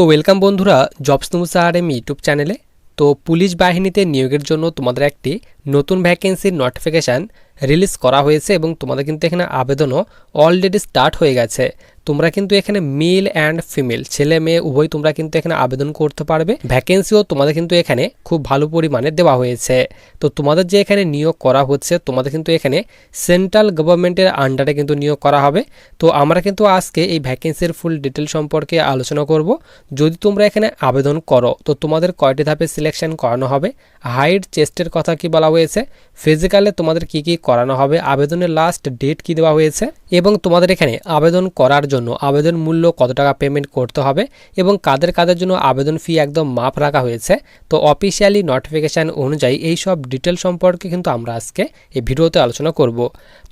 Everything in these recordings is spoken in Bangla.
তো ওয়েলকাম বন্ধুরা jobs news R M YouTube চ্যানেলে তো পুলিশ বাহিনীতে নিয়োগের জন্য তোমাদের একটি নতুন ভ্যাকেন্সির নোটিফিকেশান রিলিজ করা হয়েছে এবং তোমাদের কিন্তু এখানে আবেদনও অলরেডি স্টার্ট হয়ে গেছে। তোমরা কিন্তু এখানে মেল অ্যান্ড ফিমেল ছেলে মেয়ে, উভয় তোমরা কিন্তু এখানে আবেদন করতে পারবে। ভ্যাকেন্সিও তোমাদের কিন্তু এখানে খুব ভালো পরিমাণে দেওয়া হয়েছে। তো তোমাদের যে এখানে নিয়োগ করা হচ্ছে, তোমাদের কিন্তু এখানে সেন্ট্রাল গভর্নমেন্টের আন্ডারে কিন্তু নিয়োগ করা হবে। তো আমরা কিন্তু আজকে এই ভ্যাকেন্সির ফুল ডিটেল সম্পর্কে আলোচনা করব। যদি তোমরা এখানে আবেদন করো, তো তোমাদের কয়টি ধাপে সিলেকশন করানো হবে? হাইট চেস্টের কথা কি বলা হয়েছে? ফিজিক্যালে তোমাদের কি কি করানো হবে? আবেদনের লাস্ট ডেট কি দেওয়া হয়েছে? এবং তোমাদের এখানে আবেদন করার জন্য আবেদন মূল্য কত টাকা পেমেন্ট করতে হবে এবং কাদের কাদের জন্য আবেদন ফি একদম মাপ রাখা হয়েছে। তো অফিসিয়ালি নোটিফিকেশান অনুযায়ী এই সব ডিটেল সম্পর্কে কিন্তু আমরা আজকে এই ভিডিওতে আলোচনা করব।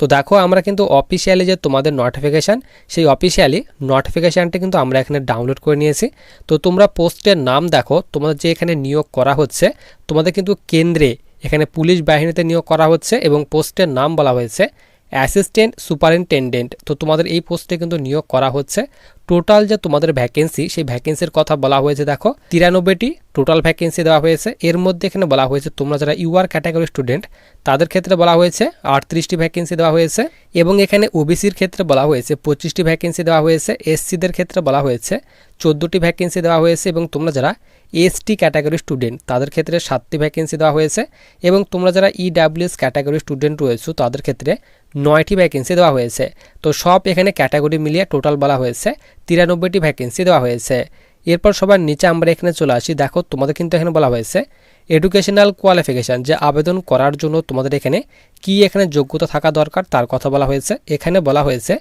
তো দেখো, আমরা কিন্তু অফিসিয়ালি যে তোমাদের নোটিফিকেশান সেই অফিসিয়ালি নোটিফিকেশানটা কিন্তু আমরা এখানে ডাউনলোড করে নিয়েছি। তো তোমরা পোস্টের নাম দেখো, তোমাদের যে এখানে নিয়োগ করা হচ্ছে, তোমাদের কিন্তু কেন্দ্রে এখানে পুলিশ বাহিনীতে নিয়োগ করা হচ্ছে এবং পোস্টের নাম বলা হয়েছে। Assistant superintendent. তো তোমাদের এই পোস্টে কিন্তু নিয়োগ করা হচ্ছে। টোটাল যে তোমাদের ভ্যাকেন্সি, সেই ভ্যাকেন্সির কথা বলা হয়েছে, দেখো, তিরানব্বইটি টোটাল ভ্যাকেন্সি দেওয়া হয়েছে। এর মধ্যে এখানে বলা হয়েছে, তোমরা যারা ইউআর ক্যাটাগরি স্টুডেন্ট তাদের ক্ষেত্রে বলা হয়েছে আটত্রিশটি ভ্যাকেন্সি দেওয়া হয়েছে এবং এখানে ওবিসির ক্ষেত্রে বলা হয়েছে পঁচিশটি ভ্যাকেন্সি দেওয়া হয়েছে এসসিদের ক্ষেত্রে বলা হয়েছে চোদ্দোটি ভ্যাকেন্সি দেওয়া হয়েছে এবং তোমরা যারা এসটি ক্যাটাগরি স্টুডেন্ট তাদের ক্ষেত্রে সাতটি ভ্যাকেন্সি দেওয়া হয়েছে এবং তোমরা যারা ইডাব্লিউএস ক্যাটাগরি স্টুডেন্ট রয়েছো, তাদের ক্ষেত্রে নয়টি ভ্যাকেন্সি দেওয়া হয়েছে। তো সব এখানে ক্যাটাগরি মিলিয়ে টোটাল বলা হয়েছে, তিরানব্বইটি ভ্যাকেন্সি দেওয়া হয়েছে। এরপর সবার নিচে আমরা এখানে চলে আসি। দেখো, তোমাদের কিন্তু এখানে বলা হয়েছে এডুকেশনাল কোয়ালিফিকেশান যে আবেদন করার জন্য তোমাদের এখানে কি এখানে যোগ্যতা থাকা দরকার, তার কথা বলা হয়েছে। এখানে বলা হয়েছে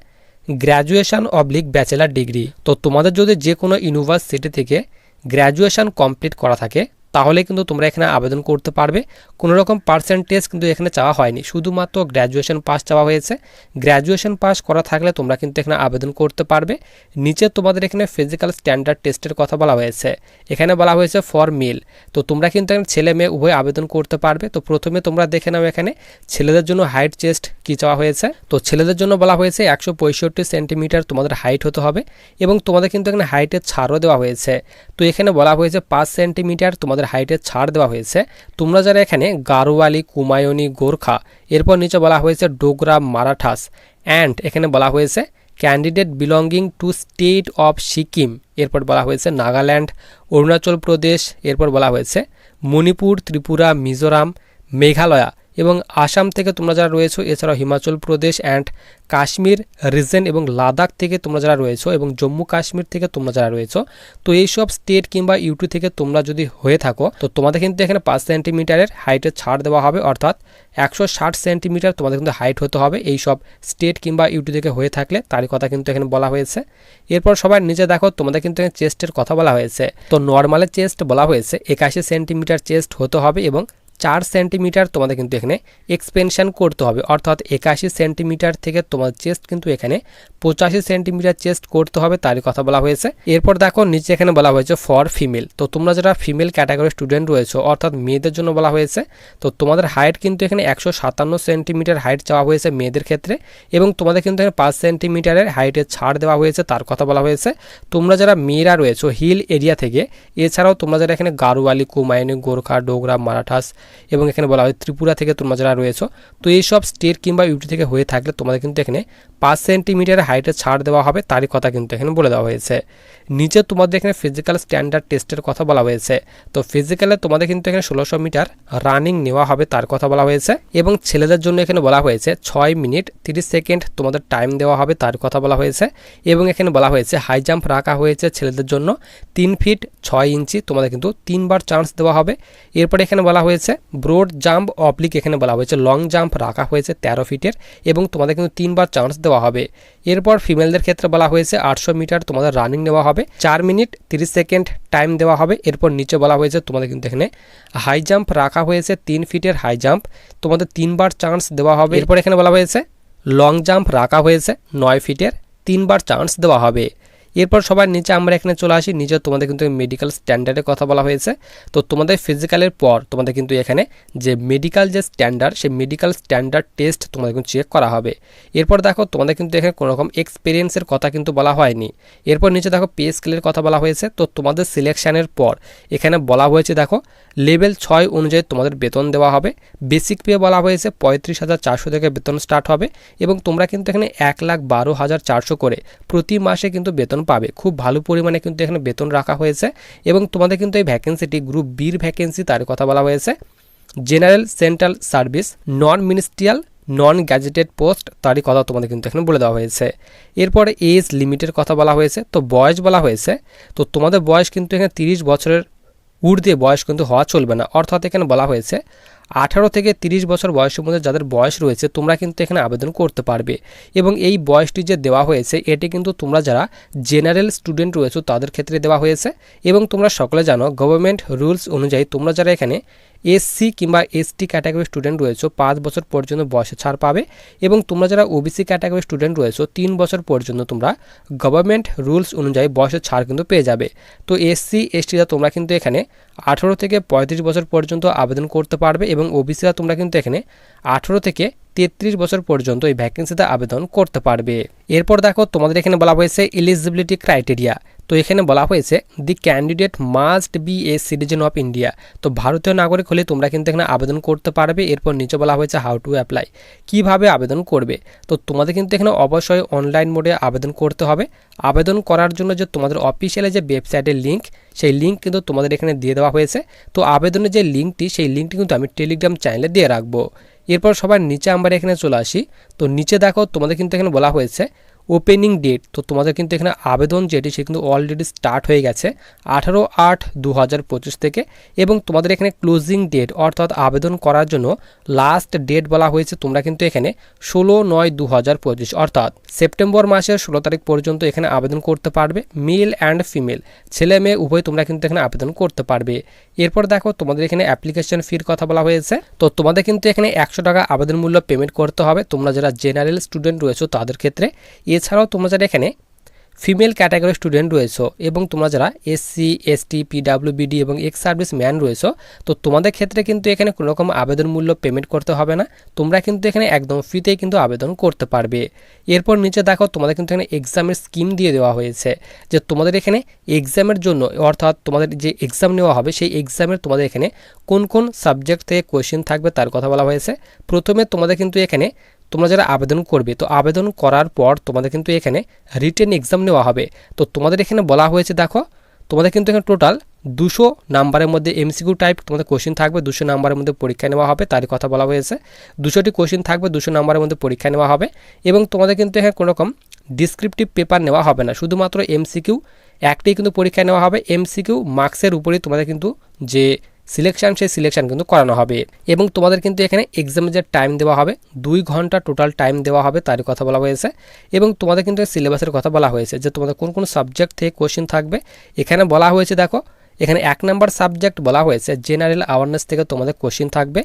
গ্র্যাজুয়েশান অবলিক ব্যাচেলার ডিগ্রি তো তোমাদের যদি যে কোনো ইউনিভার্সিটি থেকে গ্র্যাজুয়েশান কমপ্লিট করা থাকে তাহলে কিন্তু তোমরা এখানে আবেদন করতে পারবে। কোনো রকম পার্সেন্টেজ কিন্তু এখানে চাওয়া হয়নি। শুধুমাত্র গ্র্যাজুয়েশন পাস চাওয়া হয়েছে। গ্র্যাজুয়েশন পাস করা থাকলে তোমরা কিন্তু এখানে আবেদন করতে পারবে। নিচে তোমাদের এখানে ফিজিক্যাল স্ট্যান্ডার্ড টেস্টের কথা বলা হয়েছে। এখানে বলা হয়েছে ফর মিল তো তোমরা কিন্তু এখানে ছেলে মেয়ে উভয় আবেদন করতে পারবে। তো প্রথমে তোমরা দেখে নাও এখানে ছেলেদের জন্য হাইট চেস্ট কি চাওয়া হয়েছে। তো ছেলেদের জন্য বলা হয়েছে একশো পঁয়ষট্টি সেন্টিমিটার তোমাদের হাইট হতে হবে এবং তোমাদের কিন্তু এখানে হাইটের ছাড়ও দেওয়া হয়েছে। তো এখানে বলা হয়েছে পাঁচ সেন্টিমিটার তোমাদের হাইটের ছাড় দেওয়া হয়েছে। তোমরা যারা এখানে গারোয়ালি, কুমায়ুনি, গোর্খা, এরপর নিচে বলা হয়েছে ডোগরা, মারাঠাস অ্যান্ড এখানে বলা হয়েছে candidate belonging to state of Sikkim এরপর বলা হয়েছে নাগাল্যান্ড, অরুণাচল প্রদেশ, এরপর বলা হয়েছে মণিপুর, ত্রিপুরা, মিজোরাম, মেঘালয়া এবং আসাম থেকে তোমরা যারা রয়েছো, এছাড়াও হিমাচল প্রদেশ অ্যান্ড কাশ্মীর রিজেন এবং লাদাখ থেকে তোমরা যারা রয়েছো এবং জম্মু কাশ্মীর থেকে তোমরা যারা রয়েছো, তো এইসব স্টেট কিংবা ইউটি থেকে তোমরা যদি হয়ে থাকো, তো তোমাদের কিন্তু এখানে পাঁচ সেন্টিমিটারের হাইটের ছাড় দেওয়া হবে, অর্থাৎ একশো ষাট সেন্টিমিটার তোমাদের কিন্তু হাইট হতে হবে এই সব স্টেট কিংবা ইউটি থেকে হয়ে থাকলে, তারই কথা কিন্তু এখানে বলা হয়েছে। এরপর সবাই নিচে দেখো, তোমাদের কিন্তু এখানে চেস্টের কথা বলা হয়েছে। তো নর্মালের চেস্ট বলা হয়েছে, একাশি সেন্টিমিটার চেস্ট হতে হবে এবং চার সেন্টিমিটার তোমাদের কিন্তু এখানে এক্সপেনশান করতে হবে। অর্থাৎ একাশি সেন্টিমিটার থেকে তোমার চেস্ট কিন্তু এখানে পঁচাশি সেন্টিমিটার চেস্ট করতে হবে তারই কথা বলা হয়েছে। এরপর দেখো নিচে এখানে বলা হয়েছে ফর ফিমেল তো তোমরা যারা ফিমেল ক্যাটাগরি স্টুডেন্ট রয়েছে, অর্থাৎ মেয়েদের জন্য বলা হয়েছে, তো তোমাদের হাইট কিন্তু এখানে একশো সাতান্ন সেন্টিমিটার হাইট চাওয়া হয়েছে মেয়েদের ক্ষেত্রে এবং তোমাদের কিন্তু এখানে পাঁচ সেন্টিমিটারের হাইটের ছাড় দেওয়া হয়েছে, তার কথা বলা হয়েছে। তোমরা যারা মেয়েরা রয়েছে হিল এরিয়া থেকে, এছাড়াও তোমরা যারা এখানে গারোয়ালি কুমায়ুনি গোর্খা, ডোগরা, মারাঠাস এবং এখানে বলা হয় ত্রিপুরা থেকে তোমরা যারা রয়েছো, তো এইসব স্টেট কিংবা ইউটি থেকে হয়ে থাকলে তোমাদের কিন্তু এখানে পাঁচ সেন্টিমিটার হাইটে ছাড় দেওয়া হবে, তারই কথা কিন্তু এখানে বলে দেওয়া হয়েছে। নিচে তোমাদের এখানে ফিজিক্যাল স্ট্যান্ডার্ড টেস্টের কথা বলা হয়েছে। তো ফিজিক্যালে তোমাদের কিন্তু এখানে ষোলোশো মিটার রানিং নেওয়া হবে, তার কথা বলা হয়েছে। এবং ছেলেদের জন্য এখানে বলা হয়েছে, ছয় মিনিট তিরিশ সেকেন্ড তোমাদের টাইম দেওয়া হবে, তার কথা বলা হয়েছে। এবং এখানে বলা হয়েছে হাই জাম্প রাখা হয়েছে ছেলেদের জন্য। তিন ফিট ছয় ইঞ্চি তোমাদের কিন্তু তিনবার চান্স দেওয়া হবে। এরপরে এখানে বলা হয়েছে ব্রোড জাম্প অবলিক এখানে বলা হয়েছে লং জাম্প রাখা হয়েছে তেরো ফিটের এবং তোমাদের কিন্তু তিনবার চান্স দেওয়া হবে। এরপর ফিমেলদের ক্ষেত্রে বলা হয়েছে আটশো মিটার তোমাদের রানিং নেওয়া হবে। চার মিনিট তিরিশ সেকেন্ড টাইম দেওয়া হবে। এরপর নিচে বলা হয়েছে তোমাদের কিন্তু এখানে হাই জাম্প রাখা হয়েছে তিন ফিটের হাই জাম্প তোমাদের তিনবার চান্স দেওয়া হবে। এরপর এখানে বলা হয়েছে লং জাম্প রাখা হয়েছে নয় ফিটের। তিনবার চান্স দেওয়া হবে। এরপর সবার নিচে আমরা এখানে চলে আসি। নিচে তোমাদের কিন্তু মেডিকেল স্ট্যান্ডার্ডের কথা বলা হয়েছে। তো তোমাদের ফিজিক্যালের পর তোমাদের কিন্তু এখানে যে মেডিকেল যে স্ট্যান্ডার্ড সেই মেডিকেল স্ট্যান্ডার্ড টেস্ট তোমাদের কিন্তু চেক করা হবে। এরপর দেখো তোমাদের কিন্তু এখানে কোনো রকম এক্সপিরিয়েন্সের কথা কিন্তু বলা হয়নি। এরপর নিচে দেখো পে স্কেলের কথা বলা হয়েছে। তো তোমাদের সিলেকশানের পর এখানে বলা হয়েছে দেখো লেভেল ছয় অনুযায়ী তোমাদের বেতন দেওয়া হবে। বেসিক পে বলা হয়েছে পঁয়ত্রিশ হাজার চারশো থেকে বেতন স্টার্ট হবে। এবং তোমরা কিন্তু এখানে এক লাখ বারো হাজার চারশো করে প্রতি মাসে কিন্তু বেতন পাবে। খুব ভালো পরিমাণে কিন্তু এখানে বেতন রাখা হয়েছে এবং তোমাদের কিন্তু এই ভ্যাকেন্সিটি গ্রুপ বির ভ্যাকেন্সি তার কথা বলা হয়েছে। General central service non ministerial non gazetted post তারই কথা তোমাদের কিন্তু এখানে বলে দেওয়া হয়েছে। এরপরে এজ লিমিটের কথা বলা হয়েছে, তো বয়স বলা হয়েছে, তো তোমাদের বয়স কিন্তু এখানে তিরিশ বছরের ঊর্ধ্বে বয়স কিন্তু হওয়া চলবে না। অর্থাৎ এখানে বলা হয়েছে আঠারো থেকে তিরিশ বছর বয়সের মধ্যে যাদের বয়স রয়েছে, তোমরা কিন্তু এখানে আবেদন করতে পারবে। এবং এই বয়সটি যে দেওয়া হয়েছে, এটি কিন্তু তোমরা যারা জেনারেল স্টুডেন্ট রয়েছে, তাদের ক্ষেত্রে দেওয়া হয়েছে। এবং তোমরা সকলে জানো, গভর্নমেন্ট রুলস অনুযায়ী তোমরা যারা এখানে এসসি কিংবা এসটি ক্যাটাগরি স্টুডেন্ট রয়েছে, পাঁচ বছর পর্যন্ত বয়সে ছাড় পাবে এবং তোমরা যারা ওবিসি ক্যাটাগরি স্টুডেন্ট রয়েছে, তিন বছর পর্যন্ত তোমরা গভর্নমেন্ট রুলস অনুযায়ী বয়সের ছাড় কিন্তু পেয়ে যাবে। তো এসসি এসটিরা তোমরা কিন্তু এখানে আঠেরো থেকে পঁয়ত্রিশ বছর পর্যন্ত আবেদন করতে পারবে এবং ওবিসিরা তোমরা কিন্তু এখানে আঠেরো থেকে তেত্রিশ বছর পর্যন্ত এই ভ্যাকেন্সিতে আবেদন করতে পারবে। এরপর দেখো তোমাদের এখানে বলা হয়েছে এলিজিবিলিটি ক্রাইটেরিয়া তো এখানে বলা হয়েছে the candidate must be a citizen of India তো ভারতীয় নাগরিক হলে তোমরা কিন্তু এখানে আবেদন করতে পারবে। এরপর নিচে বলা হয়েছে হাউ টু অ্যাপ্লাই কীভাবে আবেদন করবে? তো তোমাদের কিন্তু এখানে অবশ্যই অনলাইন মোডে আবেদন করতে হবে। আবেদন করার জন্য যে তোমাদের অফিসিয়ালি যে ওয়েবসাইটের লিঙ্ক সেই লিঙ্ক কিন্তু তোমাদের এখানে দিয়ে দেওয়া হয়েছে। তো আবেদনের যে লিঙ্কটি সেই লিঙ্কটি কিন্তু আমি টেলিগ্রাম চ্যানেলে দিয়ে রাখব। এরপর সবার নিচে আমরা এখানে চলে আসি। তো নিচে দেখো তোমাদের কিন্তু এখানে বলা হয়েছে ওপেনিং ডেট তো তোমাদের কিন্তু এখানে আবেদন যেটি, সে কিন্তু অলরেডি স্টার্ট হয়ে গেছে আঠারো আট দু হাজার পঁচিশ থেকে এবং তোমাদের এখানে ক্লোজিং ডেট অর্থাৎ আবেদন করার জন্য লাস্ট ডেট বলা হয়েছে তোমরা কিন্তু এখানে ষোলো নয় দু হাজার পঁচিশ, অর্থাৎ সেপ্টেম্বর মাসের ষোলো তারিখ পর্যন্ত এখানে আবেদন করতে পারবে মেল অ্যান্ড ফিমেল ছেলে মেয়ে, উভয় তোমরা কিন্তু এখানে আবেদন করতে পারবে। এরপর দেখো, তোমাদের এখানে অ্যাপ্লিকেশন ফির কথা বলা হয়েছে, তো তোমাদের কিন্তু এখানে একশো টাকা আবেদন মূল্য পেমেন্ট করতে হবে, তোমরা যারা জেনারেল স্টুডেন্ট রয়েছো তাদের ক্ষেত্রে। এছাড়াও তোমরা যারা এখানে ফিমেল ক্যাটাগরি স্টুডেন্ট রয়েছো এবং তোমরা যারা এসসি এসটি পিডাব্লিউবিডি এবং এক্স সার্ভিস ম্যান রয়েছো, তো তোমাদের ক্ষেত্রে কিন্তু এখানে কোনো রকম আবেদন মূল্য পেমেন্ট করতে হবে না। তোমরা কিন্তু এখানে একদম ফ্রিতেই কিন্তু আবেদন করতে পারবে। এরপর নিচে দেখো তোমাদের কিন্তু এখানে এক্সামের স্কিম দিয়ে দেওয়া হয়েছে, যে তোমাদের এখানে এক্সামের জন্য, অর্থাৎ তোমাদের যে এক্সাম নেওয়া হবে, সেই এক্সামের তোমাদের এখানে কোন কোন সাবজেক্ট থেকে কোয়েশ্চেন থাকবে তার কথা বলা হয়েছে। প্রথমে তোমাদের কিন্তু এখানে তোমরা যারা আবেদন করবে, তো আবেদন করার পর তোমাদের কিন্তু এখানে রিটেন এক্সাম নেওয়া হবে। তো তোমাদের এখানে বলা হয়েছে, দেখো, তোমাদের কিন্তু এখানে টোটাল দুশো নাম্বারের মধ্যে এমসিকিউ টাইপ তোমাদের কোশ্চিন থাকবে, দুশো নাম্বারের মধ্যে পরীক্ষা নেওয়া হবে, তারই কথা বলা হয়েছে। দুশোটি কোশ্চিন থাকবে, দুশো নাম্বারের মধ্যে পরীক্ষা নেওয়া হবে এবং তোমাদের কিন্তু এখানে কোনো রকম ডিসক্রিপটিভ পেপার নেওয়া হবে না। শুধুমাত্র এমসিকিউ একটাই কিন্তু পরীক্ষা নেওয়া হবে। এমসিকিউ মার্কসের উপরেই তোমাদের কিন্তু যে সিলেকশান সেই সিলেকশান কিন্তু করানো হবে। এবং তোমাদের কিন্তু এখানে এক্সামের যে টাইম দেওয়া হবে, দুই ঘণ্টা টোটাল টাইম দেওয়া হবে, তারই কথা বলা হয়েছে। এবং তোমাদের কিন্তু সিলেবাসের কথা বলা হয়েছে যে তোমাদের কোন কোন সাবজেক্ট থেকে কোশ্চেন থাকবে। এখানে বলা হয়েছে, দেখো, এখানে এক নাম্বার সাবজেক্ট বলা হয়েছে জেনারেল অ্যাওয়ারনেস থেকে তোমাদের কোশ্চিন থাকবে।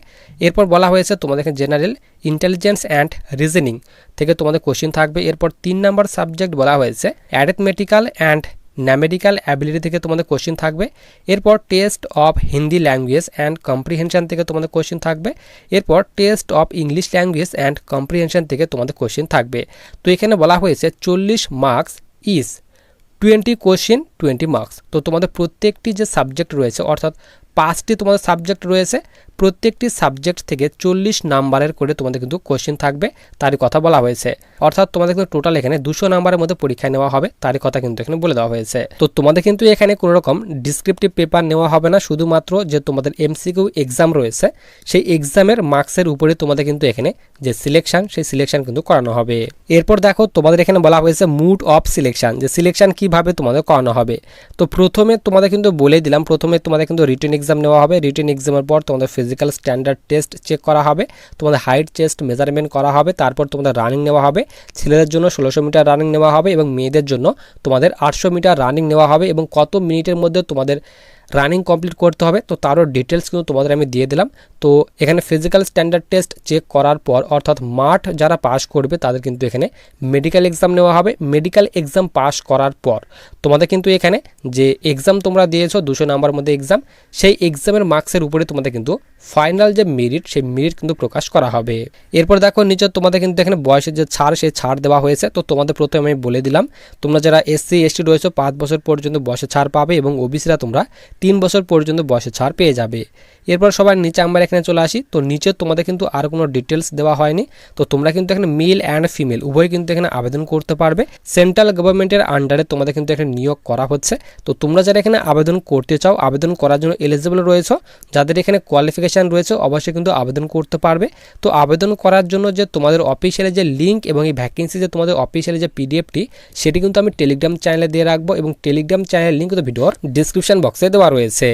এরপর বলা হয়েছে, তোমাদের জেনারেল ইন্টেলিজেন্স অ্যান্ড রিজনিং থেকে তোমাদের কোশ্চিন থাকবে। এরপর তিন নাম্বার সাবজেক্ট বলা হয়েছে অ্যারিথমেটিক্যাল অ্যান্ড ন্যামেডিক্যাল অ্যাবিলিটি থেকে তোমাদের কোশ্চিন থাকবে। এরপর test of Hindi language and comprehension থেকে তোমাদের কোশ্চিন থাকবে। এরপর test of English language and comprehension থেকে তোমাদের কোশ্চিন থাকবে। তো এখানে বলা হয়েছে চল্লিশ marks is twenty question twenty marks তো তোমাদের প্রত্যেকটি যে সাবজেক্ট রয়েছে, অর্থাৎ পাঁচটি তোমাদের সাবজেক্ট রয়েছে। প্রত্যেকটি সাবজেক্ট থেকে চল্লিশ নাম্বারের করে তোমাদের কিন্তু কোশ্চেন থাকবে, তারই কথা বলা হয়েছে। অর্থাৎ তোমাদের কিন্তু টোটাল এখানে দুশো নাম্বারের মধ্যে পরীক্ষা নেওয়া হবে, তারই কথা কিন্তু এখানে বলে দেওয়া হয়েছে। তো তোমাদের কিন্তু এখানে কোনো রকম ডিসক্রিপটিভ পেপার নেওয়া হবে না, শুধুমাত্র যে তোমাদের এমসিকিউ এক্সাম রয়েছে, সেই এক্সামের মার্কসের উপরে তোমাদের কিন্তু এখানে যে সিলেকশন সেই সিলেকশন কিন্তু করানো হবে। এরপর দেখো, তোমাদের এখানে বলা হয়েছে মুড অফ সিলেকশন যে সিলেকশন কীভাবে তোমাদের করানো হবে। তো প্রথমে তোমাদের কিন্তু বলে দিলাম, প্রথমে তোমাদের কিন্তু রিটেন এক্সাম নেওয়া হবে রিটেন এক্সামের পর তোমাদের ফিজিক্যাল স্ট্যান্ডার্ড টেস্ট চেক করা হবে, তোমাদের হাইট চেস্ট মেজারমেন্ট করা হবে, তারপর তোমাদের রানিং নেওয়া হবে, ছেলেদের জন্য ষোলোশো মিটার রানিং নেওয়া হবে এবং মেয়েদের জন্য তোমাদের আটশো মিটার রানিং নেওয়া হবে এবং কত মিনিটের মধ্যে তোমাদের রানিং কমপ্লিট করতে হবে। তো তারও ডিটেলস কিন্তু তোমাদের আমি দিয়ে দিলাম। তো এখানে ফিজিক্যাল স্ট্যান্ডার্ড টেস্ট চেক করার পর, অর্থাৎ মাঠ যারা পাস করবে, তাদের কিন্তু এখানে মেডিকেল এক্সাম নেওয়া হবে। মেডিকেল এক্সাম পাস করার পর, তোমাদের কিন্তু এখানে যে এক্সাম তোমরা দিয়েছ, দুশো নাম্বার মধ্যে এক্সাম সেই এক্সামের মার্কসের উপরে তোমাদের কিন্তু ফাইনাল যে মেরিট সেই মেরিট কিন্তু প্রকাশ করা হবে। এরপর দেখো, নিচে তোমাদের কিন্তু এখানে বয়সের যে ছাড়, সেই ছাড় দেওয়া হয়েছে। তো তোমাদের প্রথমে আমি বলে দিলাম, তোমরা যারা এসসি এসটি রয়েছে, পাঁচ বছর পর্যন্ত বয়সে ছাড় পাবে এবং ওবিসিরা তোমরা তিন বছর পর্যন্ত বয়সে ছাড় পেয়ে যাবে। এরপর সবার নিচে আমরা এখানে চলে আসি। তো নিচে তোমাদের কিন্তু আর কোনো ডিটেলস দেওয়া হয়নি। তো তোমরা কিন্তু এখানে মেল অ্যান্ড ফিমেল উভয় কিন্তু এখানে আবেদন করতে পারবে। সেন্ট্রাল গভর্নমেন্টের আন্ডারে তোমাদের কিন্তু এখানে নিয়োগ করা হচ্ছে। তো তোমরা যারা এখানে আবেদন করতে চাও, আবেদন করার জন্য এলিজিবল রয়েছে, যাদের এখানে কোয়ালিফিকেশান রয়েছে, অবশ্যই কিন্তু আবেদন করতে পারবে। তো আবেদন করার জন্য যে তোমাদের অফিসিয়ালি যে লিঙ্ক এবং এই ভ্যাকেন্সি যে তোমাদের অফিসিয়ালি যে পিডিএফটি সেটি কিন্তু আমি টেলিগ্রাম চ্যানেলে দিয়ে রাখব এবং টেলিগ্রাম চ্যানেলের লিঙ্ক কিন্তু ভিডিওর ডিসক্রিপশন বক্সে দেওয়া রয়েছে।